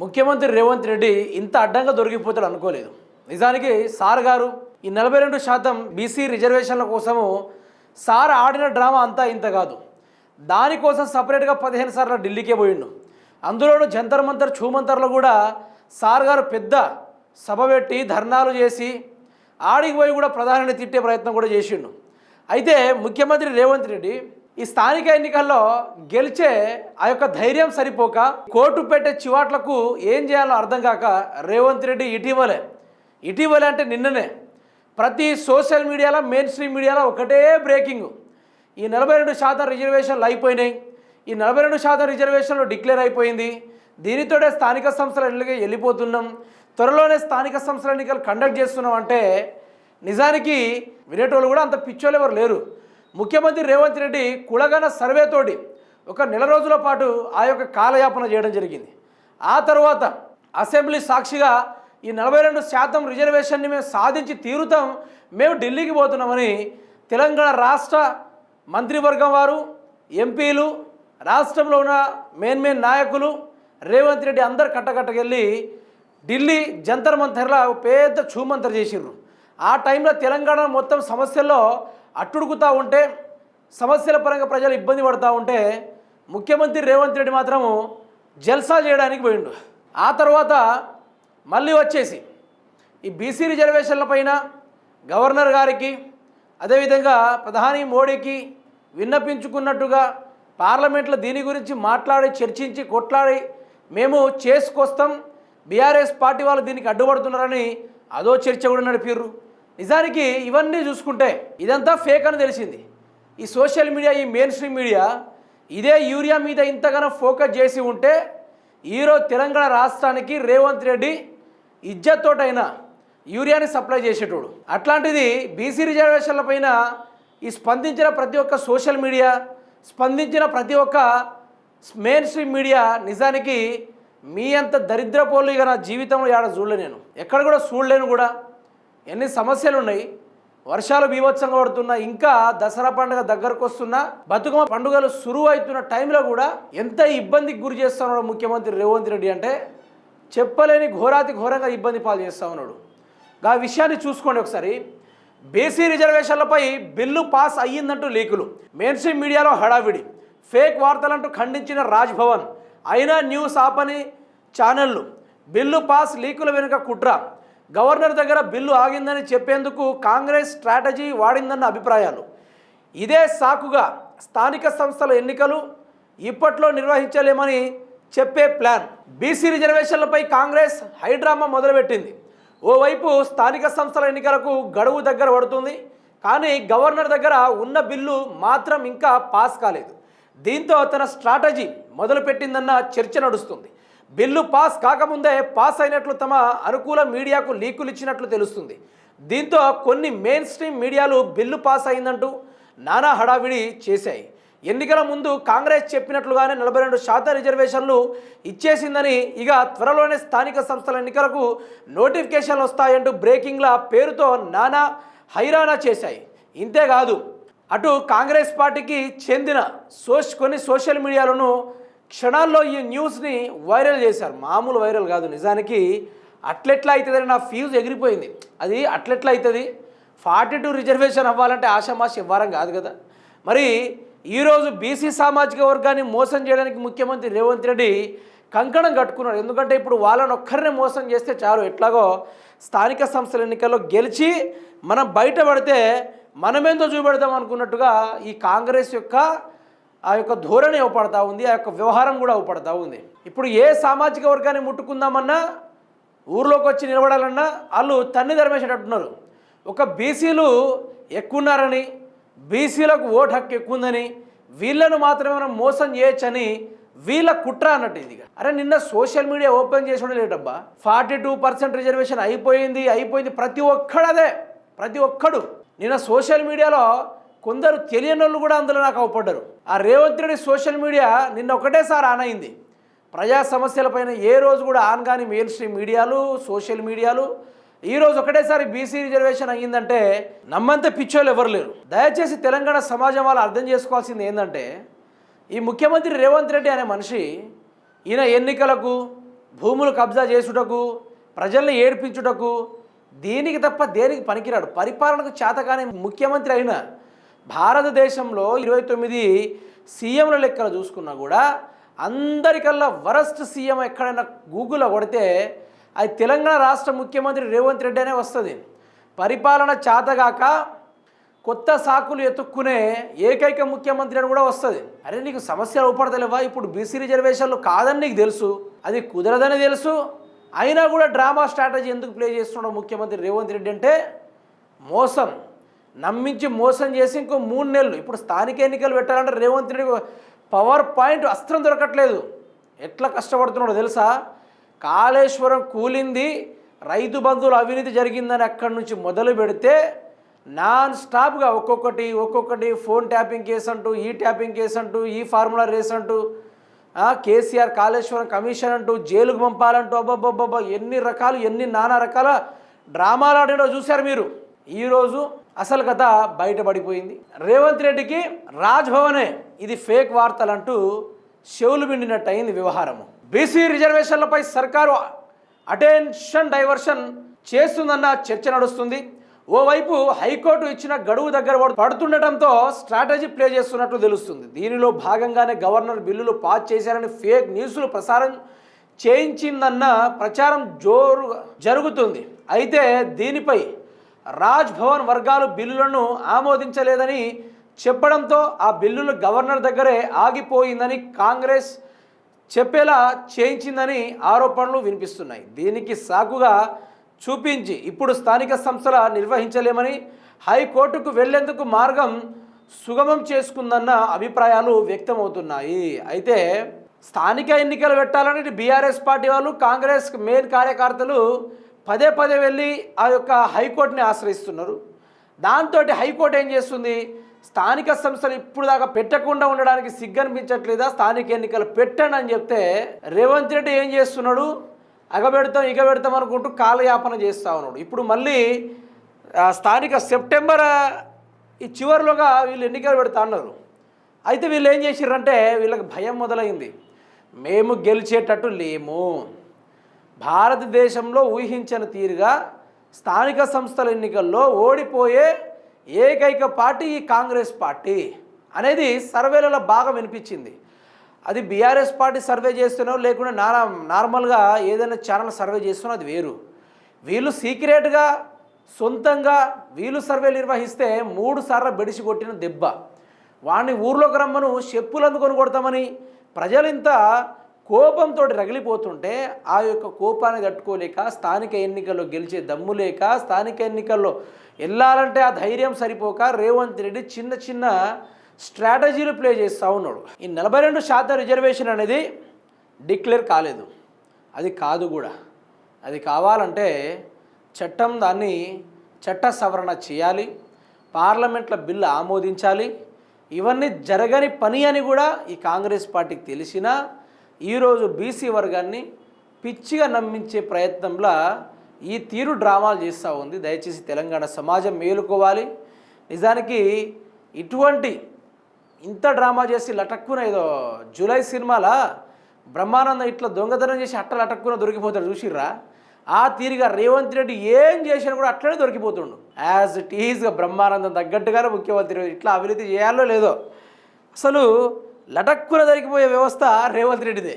ముఖ్యమంత్రి రేవంత్ రెడ్డి ఇంత అడ్డంగా దొరికిపోతాడు అనుకోలేదు. నిజానికి సార్ గారు ఈ నలభై రెండు శాతం బీసీ రిజర్వేషన్ల కోసము సార్ ఆడిన డ్రామా అంతా ఇంత కాదు. దానికోసం సపరేట్గా పదిహేను సార్లు ఢిల్లీకే పోయిండు. అందులోనూ జంతర్ మంతర్ ఛూమంతర్లో కూడా సార్ గారు పెద్ద సభ పెట్టి ధర్నాలు చేసి ఆడికి పోయి కూడా ప్రధానిని తిట్టే ప్రయత్నం కూడా చేసిండు. అయితే ముఖ్యమంత్రి రేవంత్ రెడ్డి ఈ స్థానిక ఎన్నికల్లో గెలిచే ఆ యొక్క ధైర్యం సరిపోక కోర్టు పెట్టే చివాట్లకు ఏం చేయాలో అర్థం కాక రేవంత్ రెడ్డి ఇటీవలే ఇటీవలే అంటే నిన్ననే ప్రతి సోషల్ మీడియాలో మెయిన్ స్ట్రీమ్ మీడియాలో ఒకటే బ్రేకింగ్. ఈ నలభై రెండు శాతం రిజర్వేషన్లు అయిపోయినాయి. ఈ నలభై రెండు శాతం రిజర్వేషన్లు డిక్లేర్ అయిపోయింది. దీనితోనే స్థానిక సంస్థల ఎన్నికలు వెళ్ళిపోతున్నాం. త్వరలోనే స్థానిక సంస్థల ఎన్నికలు కండక్ట్ చేస్తున్నాం అంటే నిజానికి వినేటోళ్ళు కూడా అంత పిచ్చోళ్ళు ఎవరు లేరు. ముఖ్యమంత్రి రేవంత్ రెడ్డి కులగన సర్వేతోటి ఒక నెల రోజుల పాటు ఆ యొక్క కాలయాపన చేయడం జరిగింది. ఆ తర్వాత అసెంబ్లీ సాక్షిగా ఈ నలభై రెండు శాతం రిజర్వేషన్ని మేము సాధించి తీరుతాం మేము ఢిల్లీకి పోతున్నామని తెలంగాణ రాష్ట్ర మంత్రివర్గం వారు ఎంపీలు రాష్ట్రంలో ఉన్న మెయిన్ మెయిన్ నాయకులు రేవంత్ రెడ్డి అందరు కట్టకట్టకెళ్ళి ఢిల్లీ జంతర్ మంతర్లా పెద్ద చూమంతర్ చేసిర్రు. ఆ టైంలో తెలంగాణ మొత్తం సమస్యల్లో అట్టుడుకుతూ ఉంటే సమస్యల పరంగా ప్రజలు ఇబ్బంది పడుతూ ఉంటే ముఖ్యమంత్రి రేవంత్ రెడ్డి మాత్రము జల్సా చేయడానికి పోయిండు. ఆ తర్వాత మళ్ళీ వచ్చేసి ఈ బీసీ రిజర్వేషన్ల పైన గవర్నర్ గారికి అదేవిధంగా ప్రధాని మోడీకి విన్నపించుకున్నట్టుగా పార్లమెంట్లో దీని గురించి మాట్లాడి చర్చించి కొట్లాడి మేము చేసుకొస్తాం బీఆర్ఎస్ పార్టీ వాళ్ళు దీనికి అడ్డుపడుతున్నారని అదో చర్చ కూడా నడిపిర్రు. నిజానికి ఇవన్నీ చూసుకుంటే ఇదంతా ఫేక్ అని తెలిసింది. ఈ సోషల్ మీడియా ఈ మెయిన్ స్ట్రీమ్ మీడియా ఇదే యూరియా మీద ఇంతగానో ఫోకస్ చేసి ఉంటే ఈరోజు తెలంగాణ రాష్ట్రానికి రేవంత్ రెడ్డి ఇజ్జత్తోటైనా యూరియాని సప్లై చేసేటోడు. అట్లాంటిది బీసీ రిజర్వేషన్ల పైన ఈ స్పందించిన ప్రతి ఒక్క సోషల్ మీడియా స్పందించిన ప్రతి ఒక్క మెయిన్ స్ట్రీమ్ మీడియా నిజానికి మీ అంత దరిద్రపోలు ఇక నా జీవితంలో ఏడ చూడలే నేను. ఎక్కడ కూడా చూడలేను కూడా. ఎన్ని సమస్యలు ఉన్నాయి వర్షాలు బీభత్సంగా పడుతున్నా ఇంకా దసరా పండుగ దగ్గరకు వస్తున్నా బతుకమ్మ పండుగలు సురువు అవుతున్న టైంలో కూడా ఎంత ఇబ్బందికి గురి చేస్తున్నాడు ముఖ్యమంత్రి రేవంత్ రెడ్డి అంటే చెప్పలేని ఘోరాతి ఘోరంగా ఇబ్బంది పాలు చేస్తా ఉన్నాడు. ఆ విషయాన్ని చూసుకోండి ఒకసారి. బీసీ రిజర్వేషన్లపై బిల్లు పాస్ అయ్యిందంటూ లీకులు మెయిన్ స్ట్రీమ్ మీడియాలో హడావిడి. ఫేక్ వార్తలంటూ ఖండించిన రాజ్భవన్ అయినా న్యూస్ ఆపని ఛానళ్ళు బిల్లు పాస్ లీకుల వెనుక కుట్ర. గవర్నర్ దగ్గర బిల్లు ఆగిందని చెప్పేందుకు కాంగ్రెస్ స్ట్రాటజీ వాడిందన్న అభిప్రాయాలు. ఇదే సాకుగా స్థానిక సంస్థల ఎన్నికలు ఇప్పట్లో నిర్వహించలేమని చెప్పే ప్లాన్. బీసీ రిజర్వేషన్లపై కాంగ్రెస్ హైడ్రామా మొదలుపెట్టింది. ఓవైపు స్థానిక సంస్థల ఎన్నికలకు గడువు దగ్గర పడుతుంది. కానీ గవర్నర్ దగ్గర ఉన్న బిల్లు మాత్రం ఇంకా పాస్ కాలేదు. దీంతో తన స్ట్రాటజీ మొదలుపెట్టిందన్న చర్చ నడుస్తుంది. బిల్లు పాస్ కాకముందే పాస్ అయినట్లు తమ అనుకూల మీడియాకు లీకులు ఇచ్చినట్లు తెలుస్తుంది. దీంతో కొన్ని మెయిన్ స్ట్రీమ్ మీడియాలు బిల్లు పాస్ అయిందంటూ నానా హడావిడి చేశాయి. ఎన్నికల ముందు కాంగ్రెస్ చెప్పినట్లుగానే నలభై రెండు శాతం రిజర్వేషన్లు ఇచ్చేసిందని ఇక త్వరలోనే స్థానిక సంస్థల ఎన్నికలకు నోటిఫికేషన్లు వస్తాయంటూ బ్రేకింగ్ల పేరుతో నానా హైరానా చేశాయి. ఇంతేకాదు అటు కాంగ్రెస్ పార్టీకి చెందిన సోష్ కొన్ని సోషల్ మీడియాలను క్షణాల్లో ఈ న్యూస్ని వైరల్ చేశారు. మామూలు వైరల్ కాదు. నిజానికి అట్లెట్లా అవుతుందని నా ఫ్యూజ్ ఎగిరిపోయింది. అది అట్లెట్లా అవుతుంది? ఫార్టీ టూ రిజర్వేషన్ అవ్వాలంటే ఆషామాషి ఇవ్వారం కాదు కదా. మరి ఈరోజు బీసీ సామాజిక వర్గాన్ని మోసం చేయడానికి ముఖ్యమంత్రి రేవంత్ రెడ్డి కంకణం కట్టుకున్నాడు ఎందుకంటే ఇప్పుడు వాళ్ళని ఒక్కరిని మోసం చేస్తే చాలు. ఎట్లాగో స్థానిక సంస్థల ఎన్నికల్లో గెలిచి మనం బయటపడితే మనమేందో చూపెడతాం అనుకున్నట్టుగా ఈ కాంగ్రెస్ యొక్క ఆ యొక్క ధోరణి అవపడతా ఉంది ఆ యొక్క వ్యవహారం కూడా అవపడతా ఉంది. ఇప్పుడు ఏ సామాజిక వర్గాన్ని ముట్టుకుందామన్నా ఊర్లోకి వచ్చి నిలబడాలన్నా వాళ్ళు తన్ని ధర్మేసేటట్టున్నారు ఒక బీసీలు ఎక్కున్నారని బీసీలకు ఓటు హక్కు ఎక్కువ ఉందని వీళ్ళను మాత్రమే మనం మోసం చేయొచ్చని వీళ్ళ కుట్ర అన్నట్టు ఇది అరే నిన్న సోషల్ మీడియా ఓపెన్ చేసి లేటబ్బా ఫార్టీ టూ పర్సెంట్ రిజర్వేషన్ అయిపోయింది అయిపోయింది ప్రతి ఒక్కడు అదే ప్రతి ఒక్కడు. నిన్న సోషల్ మీడియాలో కొందరు తెలియని వాళ్ళు కూడా అందులో నాకు అవపడ్డారు. ఆ రేవంత్ రెడ్డి సోషల్ మీడియా నిన్న ఒకటేసారి ఆన్ అయింది. ప్రజా సమస్యలపైన ఏ రోజు కూడా ఆన్ కాని మెయిన్ స్ట్రీమ్ మీడియాలు సోషల్ మీడియాలు. ఈ రోజు ఒకటేసారి బీసీ రిజర్వేషన్ అయ్యిందంటే నమ్మంత పిచ్చోళ్ళు ఎవరు లేరు. దయచేసి తెలంగాణ సమాజం వాళ్ళు అర్థం చేసుకోవాల్సింది ఏంటంటే ఈ ముఖ్యమంత్రి రేవంత్ రెడ్డి అనే మనిషి ఈయన ఎన్నికలకు భూములు కబ్జా చేసుటకు ప్రజల్ని ఏడ్పించుటకు దీనికి తప్ప దేనికి పనికిరాడు. పరిపాలనకు చేతకాని ముఖ్యమంత్రి అయిన భారతదేశంలో ఇరవై తొమ్మిది సీఎంల లెక్కలు చూసుకున్నా కూడా అందరికల్లా వరస్ట్ సీఎం ఎక్కడైనా గూగుల్లో కొడితే అది తెలంగాణ రాష్ట్ర ముఖ్యమంత్రి రేవంత్ రెడ్డి అనే వస్తుంది. పరిపాలన చాతగాక కొత్త సాకులు ఎత్తుక్కునే ఏకైక ముఖ్యమంత్రి అని కూడా వస్తుంది. అరే నీకు సమస్యలు ఊపడతలేవా ఇప్పుడు బీసీ రిజర్వేషన్లు కాదని నీకు తెలుసు. అది కుదరదని తెలుసు. అయినా కూడా డ్రామా స్ట్రాటజీ ఎందుకు ప్లే చేస్తున్నాడు ముఖ్యమంత్రి రేవంత్ రెడ్డి అంటే మోసం. నమ్మించి మోసం చేసి ఇంకో మూడు నెలలు. ఇప్పుడు స్థానిక ఎన్నికలు పెట్టాలంటే రేవంత్ రెడ్డి పవర్ పాయింట్ అస్త్రం దొరకట్లేదు. ఎట్లా కష్టపడుతున్నాడో తెలుసా? కాళేశ్వరం కూలింది రైతు బంధువుల అవినీతి జరిగిందని అక్కడి నుంచి మొదలు పెడితే నాన్ స్టాప్గా ఒక్కొక్కటి ఒక్కొక్కటి ఫోన్ ట్యాపింగ్ కేసు అంటూ ఈ ట్యాపింగ్ కేసు అంటూ ఈ ఫార్ములా రేస్ అంటూ కేసీఆర్ కాళేశ్వరం కమిషన్ అంటూ జైలుకు పంపాలంటూ అబ్బబ్బబ్బబ్బా ఎన్ని రకాలు ఎన్ని నానా రకాల డ్రామాలు ఆడినో చూశారు మీరు. ఈరోజు అసలు కథ బయటపడిపోయింది. రేవంత్ రెడ్డికి రాజ్భవనే ఇది ఫేక్ వార్తలంటూ చెవులు పిండినట్టు అయింది వ్యవహారము. బీసీ రిజర్వేషన్లపై సర్కారు అటెన్షన్ డైవర్షన్ చేస్తుందన్న చర్చ నడుస్తుంది. ఓవైపు హైకోర్టు ఇచ్చిన గడువు దగ్గర పడుతుండటంతో స్ట్రాటజీ ప్లే చేస్తున్నట్లు తెలుస్తుంది. దీనిలో భాగంగానే గవర్నర్ బిల్లులు పాస్ చేశారని ఫేక్ న్యూస్లు ప్రసారం చేయించిందన్న ప్రచారం జోరు జరుగుతుంది. అయితే దీనిపై రాజ్ భవన్ వర్గాలు బిల్లులను ఆమోదించలేదని చెప్పడంతో ఆ బిల్లులు గవర్నర్ దగ్గరే ఆగిపోయిందని కాంగ్రెస్ చెప్పేలా చేయించిందని ఆరోపణలు వినిపిస్తున్నాయి. దీనికి సాకుగా చూపించి ఇప్పుడు స్థానిక సంస్థల నిర్వహించలేమని హైకోర్టుకు వెళ్ళేందుకు మార్గం సుగమం చేసుకుందన్న అభిప్రాయాలు వ్యక్తమవుతున్నాయి. అయితే స్థానిక ఎన్నికలు పెట్టాలని బీఆర్ఎస్ పార్టీ వాళ్ళు కాంగ్రెస్ మెయిన్ కార్యకర్తలు పదే పదే వెళ్ళి ఆ యొక్క హైకోర్టుని ఆశ్రయిస్తున్నారు. దాంతో హైకోర్టు ఏం చేస్తుంది? స్థానిక సంస్థలు ఇప్పుడు దాకా పెట్టకుండా ఉండడానికి సిగ్గనిపించట్లేదా? స్థానిక ఎన్నికలు పెట్టండి అని చెప్తే రేవంత్ రెడ్డి ఏం చేస్తున్నాడు? అగబెడతాం ఇగబెడతాం అనుకుంటూ కాలయాపన చేస్తూ ఉన్నాడు. ఇప్పుడు మళ్ళీ స్థానిక సెప్టెంబర్ ఈ చివరిలోగా వీళ్ళు ఎన్నికలు పెడతా అన్నారు. అయితే వీళ్ళు ఏం చేసిర్రంటే వీళ్ళకి భయం మొదలైంది. మేము గెలిచేటట్టు లేము. భారతదేశంలో ఊహించని తీరుగా స్థానిక సంస్థల ఎన్నికల్లో ఓడిపోయే ఏకైక పార్టీ ఈ కాంగ్రెస్ పార్టీ అనేది సర్వేలలో బాగా వినిపించింది. అది బీఆర్ఎస్ పార్టీ సర్వే చేస్తున్నో లేకుంటే నారా నార్మల్గా ఏదైనా ఛానల్ సర్వే చేస్తున్నా అది వేరు. వీళ్ళు సీక్రెట్గా సొంతంగా వీళ్ళు సర్వే నిర్వహిస్తే మూడు సార్లు బెడిసి కొట్టిన దెబ్బ. వాడిని ఊర్లోకి రమ్మను చెప్పులు అందుకొని కొడతామని ప్రజలింత కోపంతో రగిలిపోతుంటే ఆ యొక్క కోపాన్ని తట్టుకోలేక స్థానిక ఎన్నికల్లో గెలిచే దమ్ము లేక స్థానిక ఎన్నికల్లో వెళ్ళాలంటే ఆ ధైర్యం సరిపోక రేవంత్ రెడ్డి చిన్న చిన్న స్ట్రాటజీలు ప్లే చేస్తూ ఉన్నాడు. ఈ నలభై రెండు శాతం రిజర్వేషన్ అనేది డిక్లేర్ కాలేదు. అది కాదు కూడా. అది కావాలంటే చట్టం దాన్ని చట్ట సవరణ చేయాలి. పార్లమెంట్లో బిల్లు ఆమోదించాలి. ఇవన్నీ జరగని పని అని కూడా ఈ కాంగ్రెస్ పార్టీకి తెలిసినా ఈరోజు బీసీ వర్గాన్ని పిచ్చిగా నమ్మించే ప్రయత్నంలో ఈ తీరు డ్రామాలు చేస్తూ ఉంది. దయచేసి తెలంగాణ సమాజం మేలుకోవాలి. నిజానికి ఇటువంటి ఇంత డ్రామా చేసి లటక్కున ఏదో జూలై సినిమాలా బ్రహ్మానందం ఇట్లా దొంగతనం చేసి అట్ట లటక్కున దొరికిపోతాడు చూసిర్రా? ఆ తీరుగా రేవంత్ రెడ్డి ఏం చేసినా కూడా అట్లనే దొరికిపోతుండు. యాజ్ ఇట్ ఈజ్గా బ్రహ్మానందం తగ్గట్టుగానే ముఖ్యమంత్రి ఇట్లా అభివృద్ధి చేయాలో లేదో. అసలు లటక్కున దొరికిపోయే వ్యవస్థ రేవంత్ రెడ్డిదే.